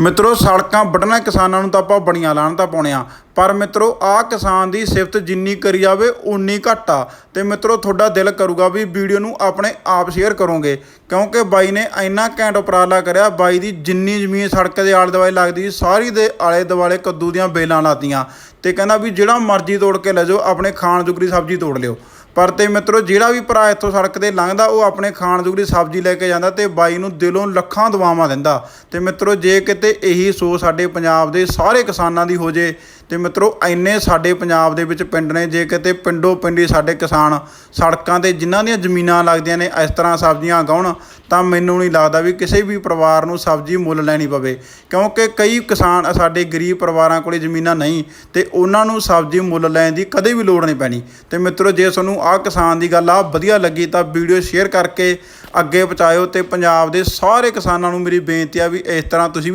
ਮਿੱਤਰੋ, ਸੜਕਾਂ ਵੱਢਣਾ ਕਿਸਾਨਾਂ ਨੂੰ ਤਾਂ ਆਪਾਂ ਬੜੀਆਂ ਲਾਹਣਤਾਂ ਪਾਉਣੇ ਆ। ਪਰ ਮਿੱਤਰੋ, ਆਹ ਕਿਸਾਨ ਦੀ ਸਿਫਤ ਜਿੰਨੀ ਕਰੀ ਜਾਵੇ ਉਨੀ ਘੱਟ ਆ। ਤੇ ਮਿੱਤਰੋ, ਤੁਹਾਡਾ ਦਿਲ ਕਰੂਗਾ ਵੀ ਵੀਡੀਓ ਨੂੰ ਆਪਣੇ ਆਪ ਸ਼ੇਅਰ ਕਰੋਗੇ। ਕਿਉਂਕਿ ਬਾਈ ਨੇ ਇੰਨਾ ਘੈਂਟ ਉਪਰਾਲਾ ਕਰਿਆ, ਬਾਈ ਦੀ ਜਿੰਨੀ ਜ਼ਮੀਨ ਸੜਕ ਦੇ ਆਲੇ ਦੁਆਲੇ ਲੱਗਦੀ ਸੀ ਸਾਰੀ ਦੇ ਆਲੇ ਦੁਆਲੇ ਕੱਦੂ ਦੀਆਂ ਬੇਲਾਂ ਲਾਤੀਆਂ। ਤੇ ਕਹਿੰਦਾ ਵੀ ਜਿਹੜਾ ਮਰਜ਼ੀ ਤੋੜ ਕੇ ਲੈ ਜਾਓ, ਆਪਣੇ ਖਾਣ ਜੁਗਰੀ ਸਬਜ਼ੀ ਤੋੜ ਲਿਓ। ਪਰ ਤੇ ਮਿੱਤਰੋ, ਜਿਹੜਾ ਵੀ ਭਰਾ ਇੱਥੋਂ ਸੜਕ ਤੇ ਲੰਘਦਾ, ਉਹ ਆਪਣੇ ਖਾਣ ਜੋਗੀ ਸਬਜ਼ੀ ਲੈ ਕੇ ਜਾਂਦਾ ਤੇ ਬਾਈ ਨੂੰ ਦਿਲੋਂ ਲੱਖਾਂ ਦੁਆਵਾਂ ਦਿੰਦਾ। ਤੇ ਮਿੱਤਰੋ, ਜੇ ਕਿਤੇ ਇਹੀ ਸੋਚ ਸਾਡੇ ਪੰਜਾਬ ਦੇ ਸਾਰੇ ਕਿਸਾਨਾਂ ਦੀ ਹੋ ਜੇ ਤੇ ਮਿੱਤਰੋ, ਇੰਨੇ ਸਾਡੇ ਪੰਜਾਬ ਦੇ ਵਿੱਚ ਪਿੰਡ ਨੇ, ਜੇ ਕਿਤੇ ਪਿੰਡੋ ਪਿੰਡੀ ਸਾਡੇ ਕਿਸਾਨ ਸੜਕਾਂ ਤੇ ਜਿਨ੍ਹਾਂ ਦੀਆਂ ਜ਼ਮੀਨਾਂ ਲੱਗਦੀਆਂ ਨੇ, ਇਸ ਤਰ੍ਹਾਂ ਸਬਜ਼ੀਆਂ ਉਗਾਉਣ, ਤਾਂ ਮੈਨੂੰ ਨਹੀਂ ਲੱਗਦਾ ਵੀ ਕਿਸੇ ਵੀ ਪਰਿਵਾਰ ਨੂੰ ਸਬਜ਼ੀ ਮੁੱਲ ਲੈਣੀ ਪਵੇ। ਕਿਉਂਕਿ ਕਈ ਕਿਸਾਨ ਸਾਡੇ ਗਰੀਬ ਪਰਿਵਾਰਾਂ ਕੋਲੇ ਜ਼ਮੀਨਾਂ ਨਹੀਂ, ਤੇ ਉਹਨਾਂ ਨੂੰ ਸਬਜ਼ੀ ਮੁੱਲ ਲੈਣ ਦੀ ਕਦੇ ਵੀ ਲੋੜ ਨਹੀਂ ਪੈਣੀ। ਤੇ ਮਿੱਤਰੋ, ਜੇ ਤੁਹਾਨੂੰ ਆਹ ਕਿਸਾਨ ਦੀ ਗੱਲ ਆ ਵਧੀਆ ਲੱਗੀ, ਤਾਂ ਵੀਡੀਓ ਸ਼ੇਅਰ ਕਰਕੇ ਅੱਗੇ ਪਹੁੰਚਾਇਓ ਤੇ ਪੰਜਾਬ ਦੇ ਸਾਰੇ ਕਿਸਾਨਾਂ ਨੂੰ ਮੇਰੀ ਬੇਨਤੀ ਆ ਵੀ ਇਸ ਤਰ੍ਹਾਂ ਤੁਸੀਂ ਵੀ